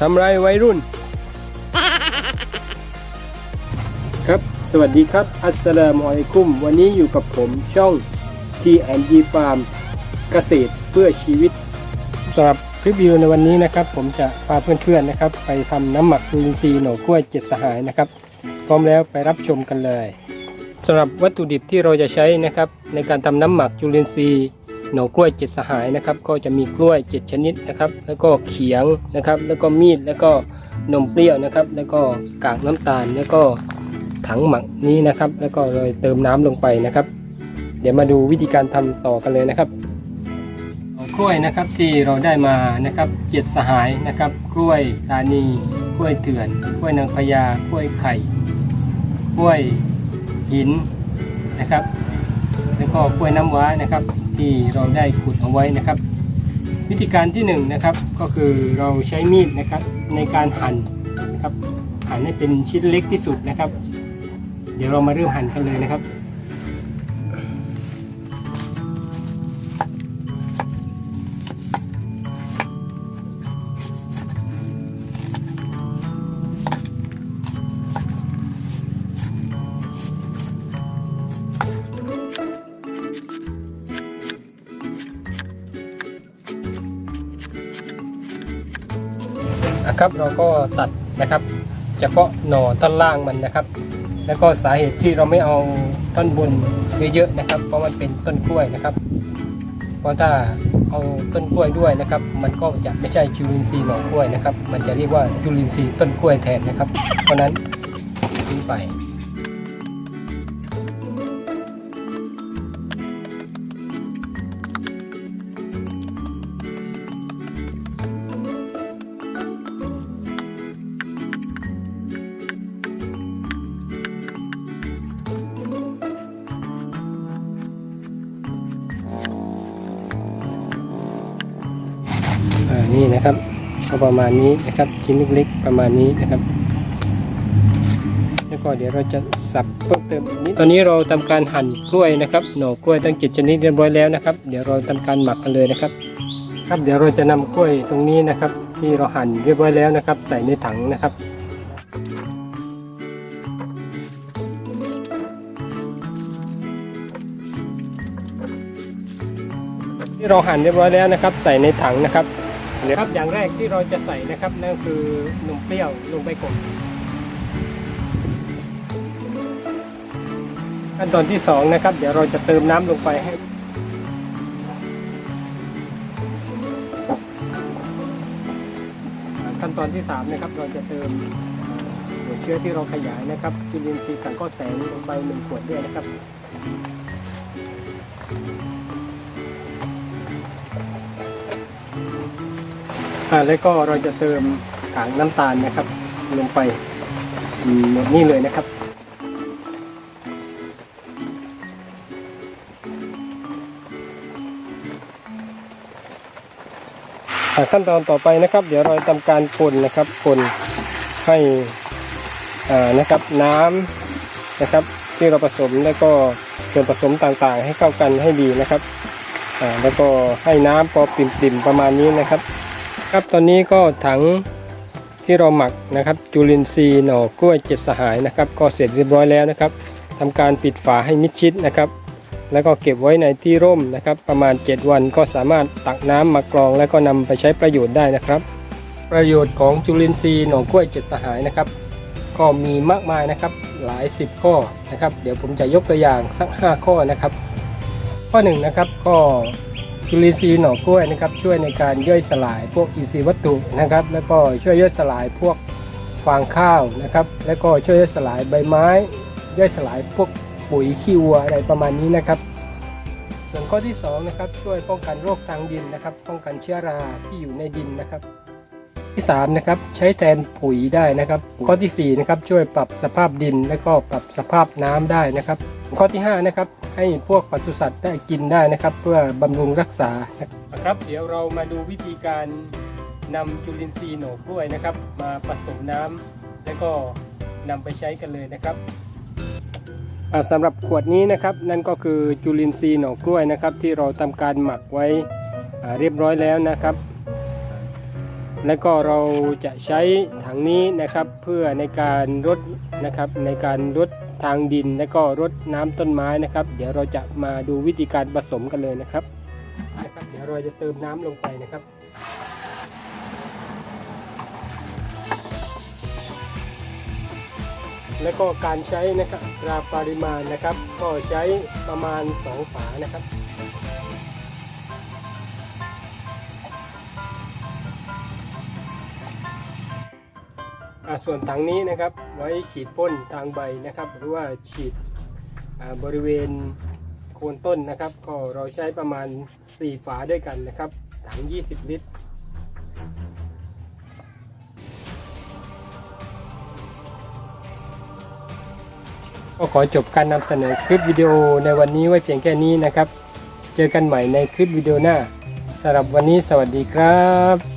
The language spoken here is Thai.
ทำไรวัยรุ่น ครับ สวัสดีครับ อัสสลามุอะลัยกุม วันนี้อยู่กับผมช่อง T&E Farm เกษตรเพื่อชีวิตสำหรับคลิปวิดีโอในวันนี้นะครับ ผมจะพาเพื่อนๆนะครับ ไปทำน้ำหมักจุลินทรีย์หน่อกล้วยเจ็ดสหายนะครับ พร้อมแล้วไปรับชมกันเลยสำหรับวัตถุดิบที่เราจะใช้นะครับ ในการทำน้ำหมักจุลินทรีย์ หน่อกล้วยเจ็ดสหายนะครับ ก็จะมีกล้วยเจ็ดชนิดนะครับ แล้วก็เขียงนะครับ แล้วก็มีดแล้วก็นมเปรี้ยวนะครับ แล้วก็กากน้ำตาลแล้วก็ถังหมักนี้นะครับ แล้วก็เราเติมน้ำลงไปนะครับ เดี๋ยวมาดูวิธีการทำต่อกันเลยนะครับกล้วยนะครับที่เราได้มานะครับเจ็ดสหายนะครับ กล้วยตานีกล้วยเถื่อน กล้วยนางพญากล้วยไข่ กล้วยหินนะครับ แล้วก็กล้วยน้ำว้านะครับ ที่เราได้ขุดเอาไว้นะครับ วิธีการที่หนึ่งนะครับก็คือเราใช้มีดนะครับในการหั่นนะครับหั่นให้เป็นชิ้นเล็กที่สุดนะครับ เดี๋ยวเรามาเริ่มหั่นกันเลยนะครับ นะครับ เราก็ตัดนะครับเฉพาะหน่อต้นล่างมันนะครับ แล้วก็สาเหตุที่เราไม่เอาต้นบนเยอะๆนะครับ เพราะมันเป็นต้นกล้วยนะครับ เพราะถ้าเอาต้นกล้วยด้วยนะครับ มันก็จะไม่ใช่จุลินทรีย์หน่อกล้วยนะครับ มันจะเรียกว่าจุลินทรีย์ต้นกล้วยแทนนะครับ เพราะนั้นทิ้งไป นี่นะครับก็ประมาณนี้นะครับชิ้นเล็กๆประมาณนี้นะครับแล้วก็เดี๋ยวเราจะสับเพิ่มเติมอีกนิดตอนนี้เราทำการหั่นกล้วยนะครับหน่อกล้วยตั้งเจ็ดชนิดเรียบร้อยแล้วนะครับ เดี๋ยวเราทำการหมักกันเลยนะครับ ครับเดี๋ยวเราจะนำกล้วยตรงนี้นะครับ ที่เราหั่นเรียบร้อยแล้วนะครับ ใส่ในถังนะครับที่เราหั่นเรียบร้อยแล้วนะครับ ใส่ในถังนะครับ เดี๋ยวครับอย่างแรกที่เราจะใส่นะครับนั่นคือนมเปรี้ยวลงไปก่อนขั้นตอนที่สองนะครับ เดี๋ยวเราจะเติมน้ำลงไปให้ ขั้นตอนที่สามนะครับเราจะเติมหัวเชื้อที่เราขยายนะครับจุลินทรีย์สังเคราะห์แสงลงไปหนึ่งขวดด้วยนะครับ แล้วก็เราจะเติมกากน้ำตาลนะครับ ลงไปหมดนี่เลยนะครับ ขั้นตอนต่อไปนะครับ เดี๋ยวเราทำการคนนะครับคนให้นะครับน้ำนะครับที่เราผสมแล้วก็ส่วนผสมต่างๆ ให้เข้ากันให้ดีนะครับแล้วก็ให้น้ำพอปิ่มๆประมาณนี้นะครับ ครับตอนนี้ก็ถังที่เราหมักนะครับ จุลินทรีย์หน่อกล้วยเจ็ดสหายนะครับ ก็เสร็จเรียบร้อยแล้วนะครับทำการปิดฝาให้มิดชิดนะครับ แล้วก็เก็บไว้ในที่ร่มนะครับ ประมาณ 7 วันก็สามารถตักน้ำมากรอง แล้วก็นำไปใช้ประโยชน์ได้นะครับ ประโยชน์ของจุลินทรีย์หน่อกล้วยเจ็ดสหายนะครับ ก็มีมากมายนะครับหลายสิบข้อนะครับ เดี๋ยวผมจะยกตัวอย่างสัก 5 ข้อนะครับ ข้อหนึ่งนะครับก็ จุลินทรีย์หน่อกล้วยนะครับช่วยในการย่อยสลายพวกอินทรีย์วัตถุนะครับ แล้วก็ช่วยย่อยสลายพวกฟางข้าวนะครับ แล้วก็ช่วยย่อยสลายใบไม้ ย่อยสลายพวกปุ๋ยขี้วัวอะไรประมาณนี้นะครับ ส่วนข้อที่สองนะครับช่วยป้องกันโรคทางดินนะครับ ป้องกันเชื้อราที่อยู่ในดินนะครับที่สามนะครับใช้แทนปุ๋ยได้นะครับ ข้อที่สี่นะครับช่วยปรับสภาพดินและก็ปรับสภาพน้ำได้นะครับ ข้อที่ห้านะครับ ให้พวกปศุสัตว์ได้กินได้นะครับ เพื่อบำรุงรักษานะครับ เดี๋ยวเรามาดูวิธีการนำจุลินทรีย์หน่อกล้วยนะครับ มาผสมน้ำแล้วก็นำไปใช้กันเลยนะครับอ่าสำหรับขวดนี้นะครับนั่นก็คือจุลินทรีย์หน่อกล้วยนะครับ ที่เราทำการหมักไว้อ่าเรียบร้อยแล้วนะครับ และก็เราจะใช้ถังนี้นะครับเพื่อในการรดนะครับในการรด ทางดินและก็รดน้ำต้นไม้นะครับ เดี๋ยวเราจะมาดูวิธีการผสมกันเลยนะครับนะครับ เดี๋ยวเราจะเติมน้ำลงไปนะครับแล้วก็การใช้นะครับตราปริมาณนะครับ ก็ใช้ประมาณ 2 ฝานะครับ ส่วนถังนี้นะครับไว้ฉีดพ่นทางใบนะครับ หรือว่าฉีดบริเวณโคนต้นนะครับ ก็เราใช้ประมาณ 4 ฝาด้วยกันนะครับ ถัง 20 ลิตรก็ขอจบการนำเสนอคลิปวิดีโอในวันนี้ไว้เพียงแค่นี้นะครับ เจอกันใหม่ในคลิปวิดีโอหน้าสำหรับวันนี้สวัสดีครับ